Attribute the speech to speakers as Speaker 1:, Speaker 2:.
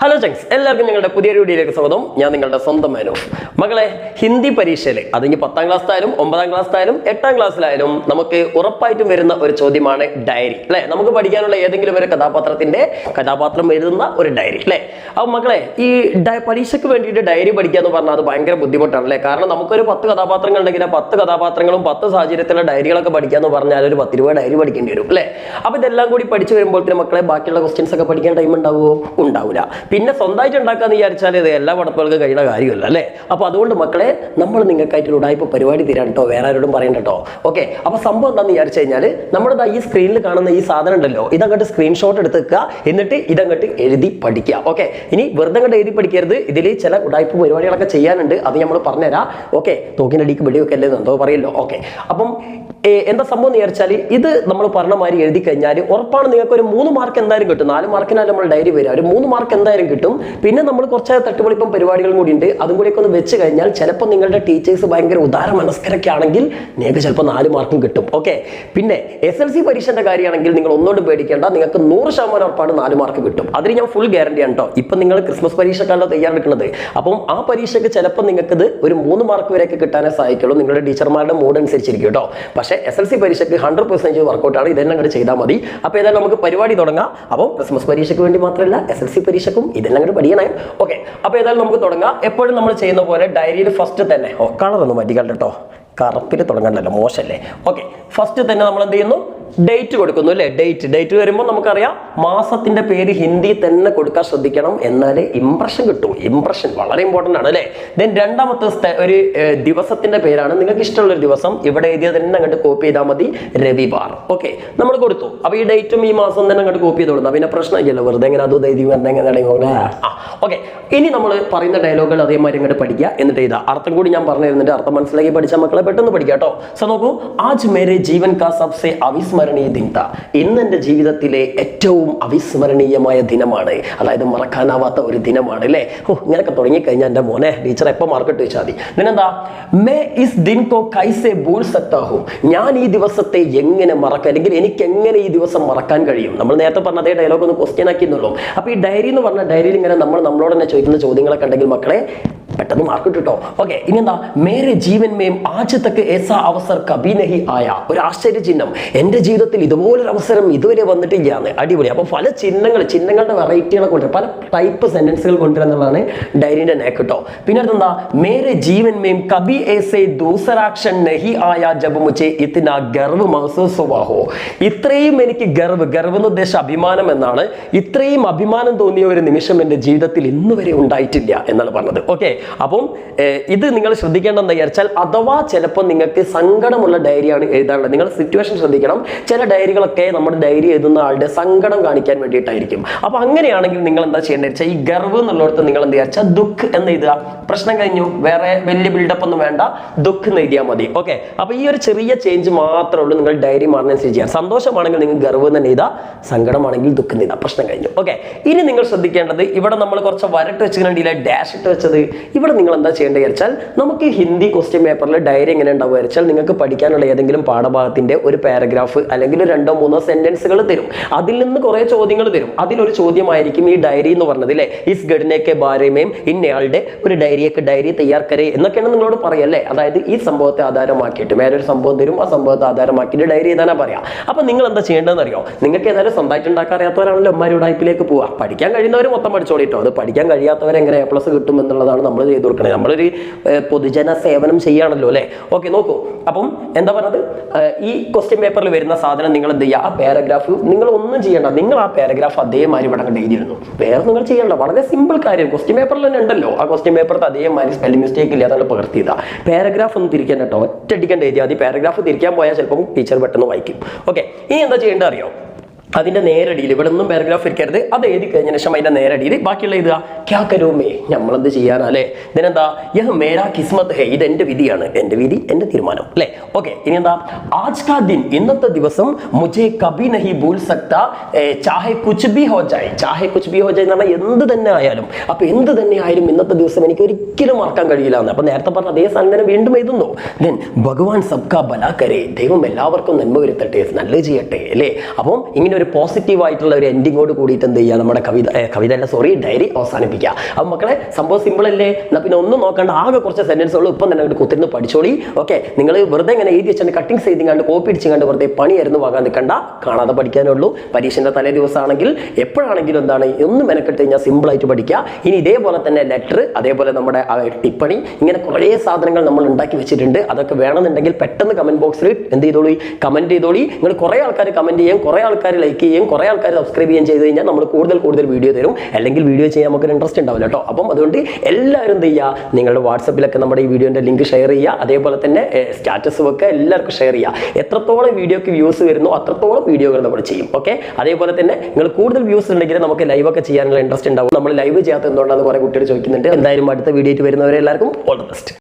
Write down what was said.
Speaker 1: Hello Jung's എല്ലാവർക്കും ഞങ്ങളുടെ പുതിയ വീഡിയോയിലേക്ക് സ്വാഗതം. ഞാൻ നിങ്ങളുടെ സ്വന്തം മേനു. മകളെ ഹിന്ദി പരീക്ഷയിൽ അതിന് പത്താം ക്ലാസ്സിലായാലും ഒമ്പതാം ക്ലാസ്സിലായാലും എട്ടാം ക്ലാസ്സിലായാലും നമുക്ക് ഉറപ്പായിട്ടും വരുന്ന ഒരു ചോദ്യമാണ് ഡയറി. അല്ലെ? നമുക്ക് പഠിക്കാനുള്ള ഏതെങ്കിലും ഒരു കഥാപാത്രത്തിന്റെ കഥാപാത്രം എഴുതുന്ന ഒരു ഡയറി അല്ലെ? അപ്പോൾ മകളെ ഈ പരീക്ഷയ്ക്ക് വേണ്ടിയിട്ട് ഡയറി പഠിക്കുക എന്ന് പറഞ്ഞാൽ അത് ഭയങ്കര ബുദ്ധിമുട്ടാണ് അല്ലേ? കാരണം നമുക്കൊരു പത്ത് കഥാപാത്രങ്ങൾ ഉണ്ടെങ്കിൽ ആ പത്ത് കഥാപാത്രങ്ങളും പത്ത് സാഹചര്യത്തിലുള്ള ഡയറികളൊക്കെ പഠിക്കുക എന്ന് പറഞ്ഞാൽ ഒരു പത്ത് രൂപ ഡയറി പഠിക്കേണ്ടി വരും അല്ലേ? അപ്പോൾ ഇതെല്ലാം കൂടി പഠിച്ചു വരുമ്പോഴത്തേനും മക്കളെ ബാക്കിയുള്ള ക്വസ്റ്റ്യൻസ് ഒക്കെ പഠിക്കാൻ ടൈം ഉണ്ടാവുമോ? ഉണ്ടാവില്ല. പിന്നെ സ്വന്തമായിട്ട് ഉണ്ടാക്കാന്ന് വിചാരിച്ചാൽ ഇത് എല്ലാ പടപ്പുകൾക്ക് കഴിയുന്ന കാര്യമല്ല അല്ലേ? അപ്പോൾ അതുകൊണ്ട് മക്കളെ നമ്മൾ നിങ്ങൾക്കായിട്ട് ഉടായ്പ പരിപാടി തരാൻ കേട്ടോ വേറെ ആരോടും പറയണ്ട കേട്ടോ ഓക്കെ അപ്പോൾ സംഭവം എന്താണെന്ന് വിചാരിച്ചു കഴിഞ്ഞാൽ നമ്മുടെ ഈ സ്ക്രീനിൽ കാണുന്ന ഈ സാധനം ഉണ്ടല്ലോ ഇതങ്ങോട്ട് സ്ക്രീൻഷോട്ട് എടുത്ത് വെക്കുക എന്നിട്ട് ഇതങ്ങോട്ട് എഴുതി പഠിക്കുക. ഓക്കെ ഇനി വെറുതെ അങ്ങോട്ട് എഴുതി പഠിക്കരുത്. ഇതിൽ ചില ഉടായ്പ പരിപാടികളൊക്കെ ചെയ്യാനുണ്ട് അത് നമ്മൾ പറഞ്ഞുതരാം. ഓക്കെ തോക്കിനടിക്ക് വെടിവെക്കല്ലേ എന്തോ പറയല്ലോ ഓക്കെ അപ്പം എന്താ സംഭവം എന്ന് വിചാരിച്ചാൽ ഇത് നമ്മൾ പറഞ്ഞ മാതിരി എഴുതി കഴിഞ്ഞാൽ ഉറപ്പാണ് നിങ്ങൾക്ക് ഒരു മൂന്ന് മാർക്ക് എന്തായാലും കിട്ടും. നാല് മാർക്കിനാലും നമ്മൾ ഡയറി വരിക. ഒരു മൂന്ന് മാർക്ക് എന്തായാലും കിട്ടും. പിന്നെ നമ്മൾ കുറച്ച് തട്ടുപൊളിപ്പം പരിപാടികളും കൂടി ഉണ്ട്. അതും കൂടിയൊക്കെ ഒന്ന് വെച്ച് കഴിഞ്ഞാൽ ചിലപ്പോൾ നിങ്ങളുടെ ടീച്ചേഴ്സ് ഭയങ്കര ഉദാര മനസ്കരൊക്കെ ആണെങ്കിൽ നിങ്ങൾക്ക് ചിലപ്പോൾ നാല് മാർക്കും കിട്ടും. ഓക്കെ പിന്നെ എസ് എൽ സി പരീക്ഷന്റെ കാര്യമാണെങ്കിൽ നിങ്ങൾ ഒന്നുകൊണ്ടും പേടിക്കേണ്ട. നിങ്ങൾക്ക് നൂറ് ശതമാനം ഉറപ്പാണ് നാല് മാർക്ക് കിട്ടും. അതിന് ഞാൻ ഫുൾ ഗ്യാരണ്ടി ആണ് കേട്ടോ ഇപ്പം നിങ്ങൾ ക്രിസ്മസ് പരീക്ഷക്കാണല്ലോ തയ്യാറെടുക്കുന്നത്. അപ്പം ആ പരീക്ഷയ്ക്ക് ചിലപ്പോൾ നിങ്ങൾക്ക് ഇത് ഒരു മൂന്ന് മാർക്ക് വരെയൊക്കെ കിട്ടാനേ സഹായിക്കുള്ളൂ നിങ്ങളുടെ ടീച്ചർമാരുടെ മൂഡ് അനുസരിച്ചിരിക്കും കേട്ടോ എസ് എൽ സി പരീക്ഷയ്ക്ക് ഹൺഡ്രഡ് പെർസെന്റേജ് വർക്കൗട്ടാണ് ഇതെല്ലാം കൂടെ ചെയ്താൽ മതി. അപ്പോൾ ഏതായാലും നമുക്ക് പരിപാടി തുടങ്ങാം. അപ്പോൾ ക്രിസ്മസ് പരീക്ഷയ്ക്ക് വേണ്ടി മാത്രമല്ല എസ് എൽ സി പരീക്ഷയ്ക്കും ഇതെല്ലാം കൂടെ പഠിക്കണേ ഓക്കെ അപ്പോൾ ഏതായാലും നമുക്ക് തുടങ്ങാം. എപ്പോഴും നമ്മൾ ചെയ്യുന്ന പോലെ ഡയറിയിൽ ഫസ്റ്റ് തന്നെ. ഓ മാറ്റിക്കണ്ട കേട്ടോ കറുപ്പിൽ തുടങ്ങണ്ടല്ലോ മോശമല്ലേ ഓക്കെ ഫസ്റ്റ് തന്നെ നമ്മൾ എന്ത് ചെയ്യുന്നു? ഡേറ്റ് കൊടുക്കുന്നു അല്ലേ? ഡേറ്റ് ഡേറ്റ് വരുമ്പോൾ നമുക്കറിയാം മാസത്തിന്റെ പേര് ഹിന്ദി തന്നെ കൊടുക്കാൻ ശ്രദ്ധിക്കണം. എന്നാലേ ഇംപ്രഷൻ കിട്ടൂ. ഇംപ്രഷൻ വളരെ ഇമ്പോർട്ടന്റ് ആണ് അല്ലേ? ദെൻ രണ്ടാമത്തെ ഒരു ദിവസത്തിന്റെ പേരാണ്. നിങ്ങൾക്ക് ഇഷ്ടമുള്ള ഒരു ദിവസം ഇവിടെ എഴുതിയത് തന്നെ അങ്ങോട്ട് കോപ്പി ചെയ്താൽ മതി. രവിവാർ ഓക്കെ നമ്മൾ കൊടുത്തു. അപ്പോൾ ഈ ഡേറ്റും ഈ മാസം തന്നെ അങ്ങോട്ട് കോപ്പി ചെയ്ത് കൊടുത്തു പിന്നെ പ്രശ്നമില്ലല്ലോ. വെറുതെ എങ്ങനെ അത് ദൈവം വെറുതെ എങ്ങനെ ആ. ഓക്കെ ഇനി നമ്മൾ പറയുന്ന ഡയലോഗുകൾ അതേമാതിരി അങ്ങോട്ട് പഠിക്കുക. എന്നിട്ട് എഴുതുക അർത്ഥം കൂടി ഞാൻ പറഞ്ഞു തരുന്നുണ്ട് അർത്ഥം മനസ്സിലാക്കി പഠിച്ച മക്കളെ പെട്ടെന്ന് പഠിക്കുക കേട്ടോ. സോ നോക്കൂ. ആജ് മേരെ ജീവൻ കാ സബ്സെ അവിസ്മരണീയ താ ഇന്ന് എന്റെ ജീവിതത്തിലെ ഏറ്റവും അവിസ്മരണീയമായ ദിനമാണ്. അതായത് മറക്കാനാവാത്ത ഒരു ദിനമാണ് അല്ലേ? ഓ ഇങ്ങനെയൊക്കെ തുടങ്ങിക്കഴിഞ്ഞാൽ എന്റെ മോനെ ടീച്ചർ എപ്പോൾ മാർക്കറ്റ് വെച്ചാൽ മതി. നിനെന്താ മേ ഇസ് ദിൻ കോ കൈസെ ഭൂൽ സക്താ ഞാൻ ഈ ദിവസത്തെ എങ്ങനെ മറക്കാം അല്ലെങ്കിൽ എനിക്ക് എങ്ങനെ ഈ ദിവസം മറക്കാൻ കഴിയും? നമ്മൾ നേരത്തെ പറഞ്ഞ അതേ ഡയലോഗ് ഒന്ന് ക്വസ്റ്റ്യൻ ആക്കിയെന്നുള്ളൂ. അപ്പോൾ ഈ ഡയറി എന്ന് പറഞ്ഞ ഡയറിയിൽ ഇങ്ങനെ നമ്മൾ നമ്മളോട് തന്നെ ചോദിക്കുന്ന ചോദ്യങ്ങളൊക്കെ ഉണ്ടെങ്കിൽ മക്കളെ പെട്ടെന്ന് മാർക്ക് കിട്ടോ ഓക്കെ ഇനി എന്താ മേരെ ജീവൻ മേം ആജ് തക്ക് ഏസാ അവസർ കബിനഹി ആയ ഒരു ആശ്ചര്യ ചിഹ്നം. എന്റെ ജീവിതത്തിൽ ഇതുപോലൊരു അവസരം ഇതുവരെ വന്നിട്ടില്ല എന്ന് അടിപൊളി. അപ്പോൾ പല ചിഹ്നങ്ങൾ ചിഹ്നങ്ങളുടെ വെറൈറ്റികളെ കൊണ്ടുവരും. പല ടൈപ്പ് സെന്റൻസുകൾ കൊണ്ടുവരുന്നതാണ് ഡയറിന്റെ നേക്ക് കേട്ടോ പിന്നെ അടുത്തെന്താ? മേരെ ജീവൻ മേം കബി ഏസെ ദൂസരാക്ഷൻ നഹി ആയ ജപമുച്ചെ മുച്ചെ ഇത്തിന ഗർവ് മഹസൂസ് ഹുവാ ഹോ ഇത്രയും എനിക്ക് ഗർവ് ഗർവ് എന്ന് ഉദ്ദേശം അഭിമാനം എന്നാണ് ഇത്രയും അഭിമാനം തോന്നിയ ഒരു നിമിഷം എന്റെ ജീവിതത്തിൽ ഇന്നുവരെ ഉണ്ടായിട്ടില്ല എന്നാണ് പറഞ്ഞത്. ഓക്കെ അപ്പം ഇത് നിങ്ങൾ ശ്രദ്ധിക്കേണ്ടതെന്ന് വിചാരിച്ചാൽ അഥവാ ചിലപ്പോൾ നിങ്ങൾക്ക് സങ്കടമുള്ള ഡയറിയാണ് എഴുതാനുള്ളത്. നിങ്ങൾ സിറ്റുവേഷൻ ശ്രദ്ധിക്കണം. ചില ഡയറികളൊക്കെ നമ്മുടെ ഡയറി എഴുതുന്ന ആളുടെ സങ്കടം കാണിക്കാൻ വേണ്ടിയിട്ടായിരിക്കും. അപ്പോൾ അങ്ങനെയാണെങ്കിൽ നിങ്ങൾ എന്താ ചെയ്യേണ്ടത് വെച്ചാൽ ഈ ഗർവ് എന്നുള്ളിടത്ത് നിങ്ങൾ എന്താ വിചാരിച്ചാൽ ദുഃഖ് എന്ന് എഴുതുക. പ്രശ്നം കഴിഞ്ഞു. വേറെ വലിയ ബിൽഡപ്പ് ഒന്നും വേണ്ട. ദുഃഖ് എന്ന് എഴുതിയാൽ മതി. ഓക്കെ? അപ്പോൾ ഈ ഒരു ചെറിയ ചേഞ്ച് മാത്രമേ ഉള്ളൂ നിങ്ങൾ ഡയറി മാറുന്നതനുസരിച്ച് ചെയ്യാം സന്തോഷമാണെങ്കിൽ നിങ്ങൾ ഗർവ് തന്നെ എഴുതാം സങ്കടമാണെങ്കിൽ ദുഃഖം എഴുതാം പ്രശ്നം കഴിഞ്ഞു. ഓക്കെ? ഇനി നിങ്ങൾ ശ്രദ്ധിക്കേണ്ടത് ഇവിടെ നമ്മൾ കുറച്ച് വരട്ട് വെച്ചിട്ടുണ്ടെങ്കിൽ ഡാഷ് ഇട്ട് വെച്ചത്. ഇവിടെ നിങ്ങൾ എന്താ ചെയ്യേണ്ടത് വെച്ചാൽ നമുക്ക് ഹിന്ദി ക്വസ്റ്റ്യൻ പേപ്പറിൽ ഡയറി എങ്ങനെ ഉണ്ടാവുക വെച്ചാൽ നിങ്ങൾക്ക് പഠിക്കാനുള്ള ഏതെങ്കിലും പാഠഭാഗത്തിന്റെ ഒരു പാരഗ്രാഫ് അല്ലെങ്കിൽ രണ്ടോ മൂന്നോ സെന്റൻസുകൾ തരും. അതിൽ നിന്ന് കുറേ ചോദ്യങ്ങൾ തരും. അതിലൊരു ചോദ്യമായിരിക്കും ഈ ഡയറി എന്ന് പറഞ്ഞത് അല്ലേ ഇസ് ഘടനയൊക്കെ ഭാര്യമേയും ഇന്നയാളുടെ ഒരു ഡയറിയൊക്കെ ഡയറി തയ്യാർക്കരെ എന്നൊക്കെയാണ് നിങ്ങളോട് പറയല്ലേ അതായത് ഈ സംഭവത്തെ ആധാരമാക്കിയിട്ട് വേറെ ഒരു സംഭവം തരും ആ സംഭവത്തെ ആധാരമാക്കിയിട്ട് ഡയറി എഴുതാനാ പറയാം? അപ്പം നിങ്ങൾ എന്താ ചെയ്യേണ്ടതെന്ന് അറിയോ? നിങ്ങൾക്ക് ഏതായാലും സ്വന്തമായിട്ട് ഉണ്ടാക്കാൻ അറിയാത്തവരാണല്ലോ അമ്മമാരുടെ ടൈപ്പിലേക്ക് പോവുക. പഠിക്കാൻ കഴിയുന്നവർ മൊത്തം പഠിച്ചോളിട്ടോ. അത് പഠിക്കാൻ കഴിയാത്തവർ എങ്ങനെ എ പ്ലസ് കിട്ടും എന്നുള്ളതാണ് നമ്മൾ ചെയ്തു കൊടുക്കണേ. നമ്മളൊരു പൊതുജന സേവനം ചെയ്യുകയാണല്ലോ അല്ലേ? ഓക്കെ നോക്കൂ. അപ്പം എന്താ പറഞ്ഞത്? ഈ ക്വസ്റ്റ്യൻ പേപ്പറിൽ വരുന്ന സാധനം നിങ്ങൾ എന്ത് ചെയ്യുക ആ പാരഗ്രാഫ് നിങ്ങൾ ഒന്നും ചെയ്യേണ്ട. നിങ്ങൾ ആ പാരഗ്രാഫ് അതേമാതിരി ഇവിടെ അങ്ങ് എഴുതിയിരുന്നു വേറെ നിങ്ങൾ ചെയ്യേണ്ട. വളരെ സിമ്പിൾ കാര്യം. ക്വസ്റ്റ്യൻ പേപ്പറിൽ തന്നെ ഉണ്ടല്ലോ. ആ ക്വസ്റ്റ്യൻ പേപ്പറത്ത് അതേമാതിരി സ്പെല്ലിംഗ് മിസ്റ്റേക്ക് ഇല്ലാതെ പകർത്തിയതാ പാരഗ്രാഫ് ഒന്ന് തിരിക്കാൻ കേട്ടോ. ഒറ്റ അടിക്കേണ്ട എഴുതിയാൽ മതി. പാരഗ്രാഫ് തിരിക്കാൻ പോയാൽ ചിലപ്പം ടീച്ചർ പെട്ടെന്ന് വായിക്കും. ഓക്കെ ഇനി എന്താ ചെയ്യേണ്ടത് അറിയോ? അതിന്റെ നേരടിയിൽ ഇവിടെ ഒന്നും പാരഗ്രാഫ് ഇരിക്കരുത്. അത് എഴുതി കഴിഞ്ഞ ശേഷം അതിന്റെ നേരടിയിൽ. ബാക്കിയുള്ള എഴുതുക ക്യാ കരോമേ നമ്മളെന്ത് ചെയ്യാനാ അല്ലേ? ഇതിനെന്താ? യഹ് മേരാ കിസ്മത് ഹേ ഇത് എന്റെ വിധിയാണ്. എന്റെ വിധി എന്റെ തീരുമാനം അല്ലേ? ഓക്കെ ഇനി എന്താ ആജ് കാ ദിൻ ഇന്നത്തെ ദിവസം മുജെ കബി നഹി ഭൂൽ സക്ത ചാഹെ കുച്ച് ബി ഹോ ജായ്. ചാഹെ കുച്ച് ബി ഹോ ജായ് എന്ന് പറഞ്ഞാൽ എന്ത് തന്നെ ആയാലും. അപ്പൊ എന്ത് തന്നെ ആയാലും ഇന്നത്തെ ദിവസം എനിക്ക് ഒരിക്കലും മറക്കാൻ കഴിയില്ല എന്ന്. അപ്പൊ നേരത്തെ പറഞ്ഞ അതേ സാധനം വീണ്ടും എഴുതുന്നു. ദെൻ ഭഗവാൻ സബ്കാ ബലാ കരേ. ദൈവം എല്ലാവർക്കും നന്മ വരുത്തട്ടെ. നല്ലത് ചെയ്യട്ടെ അല്ലേ? അപ്പം ഇങ്ങനെ ഒരു പോസിറ്റീവ് ആയിട്ടുള്ള ഒരു എൻഡിങ്ങോട് കൂടിയിട്ട് എന്ത് ചെയ്യുക? നമ്മുടെ കവിത കവിത അല്ല സോറി ഡയറി അവസാനിപ്പിക്കുക. അപ്പം മക്കളെ സംഭവം സിമ്പിൾ അല്ലേ? എന്നാൽ പിന്നെ ഒന്നും നോക്കണ്ട ആകെ കുറച്ച് സെന്റൻസുകൾ ഇപ്പം തന്നെ അങ്ങോട്ട് കുത്തിരുന്ന് പഠിച്ചോളി. ഓക്കെ നിങ്ങൾ വെറുതെ ഇങ്ങനെ എഴുതി വെച്ചാൽ കട്ടിങ്സ് ചെയ്ത് കണ്ട് കോപ്പി അടിച്ച് കണ്ട് വെറുതെ പണിയായിരുന്നു വാങ്ങാൻ നിൽക്കണ്ട കാണാതെ പഠിക്കാനേ ഉള്ളൂ. പരീക്ഷന്റെ തലേ ദിവസമാണെങ്കിൽ എപ്പോഴാണെങ്കിലും എന്താണ് ഒന്നും മെനക്കെട്ട് കഴിഞ്ഞാൽ സിമ്പിൾ ആയിട്ട് പഠിക്കുക. ഇനി ഇതേപോലെ തന്നെ ലെറ്റർ അതേപോലെ നമ്മുടെ ടിപ്പണി ഇങ്ങനെ കുറേ സാധനങ്ങൾ നമ്മൾ ഉണ്ടാക്കി വെച്ചിട്ടുണ്ട്. അതൊക്കെ വേണമെന്നുണ്ടെങ്കിൽ പെട്ടെന്ന് കമന്റ് ബോക്സിൽ എന്ത് ചെയ്തോളി? കമന്റ് ചെയ്തോളി. നിങ്ങൾ കുറേ ആൾക്കാർ കമന്റ് ചെയ്യാം. കുറേ ആൾക്കാർ ലൈക്ക് ചെയ്യും. കുറേ ആൾക്കാർ സബ്സ്ക്രൈബ് ചെയ്യാൻ ചെയ്ത് കഴിഞ്ഞാൽ നമ്മൾ കൂടുതൽ കൂടുതൽ വീഡിയോ തരും. അല്ലെങ്കിൽ വീഡിയോ ചെയ്യാൻ നമുക്ക് ഇൻട്രസ്റ്റ് ഉണ്ടാവില്ല കേട്ടോ. അപ്പം അതുകൊണ്ട് എല്ലാവരും എന്ത് ചെയ്യുക? നിങ്ങളുടെ വാട്സപ്പിലൊക്കെ നമ്മുടെ ഈ വീഡിയോന്റെ ലിങ്ക് ഷെയർ ചെയ്യുക. അതേപോലെ തന്നെ സ്റ്റാറ്റസും ഒക്കെ എല്ലാവർക്കും ഷെയർ ചെയ്യുക. എത്രത്തോളം വീഡിയോക്ക് വ്യൂസ് വരുന്നു അത്രത്തോളം വീഡിയോകൾ നമ്മൾ ചെയ്യും. ഓക്കെ അതേപോലെ തന്നെ നിങ്ങൾ കൂടുതൽ വ്യൂസ് ഉണ്ടെങ്കിൽ നമുക്ക് ലൈവ് ഒക്കെ ചെയ്യാനുള്ള ഇൻട്രസ്റ്റ് ഉണ്ടാവും. നമ്മൾ ലൈവ് ചെയ്യാത്ത എന്തുകൊണ്ടാണ് കുറേ കുട്ടികൾ ചോദിക്കുന്നുണ്ട്. എന്തായാലും അടുത്ത വീഡിയോ വരുന്നവരെല്ലാവർക്കും വരുന്നവരെ എല്ലാവർക്കും ഓൾ ദ ബെസ്റ്റ്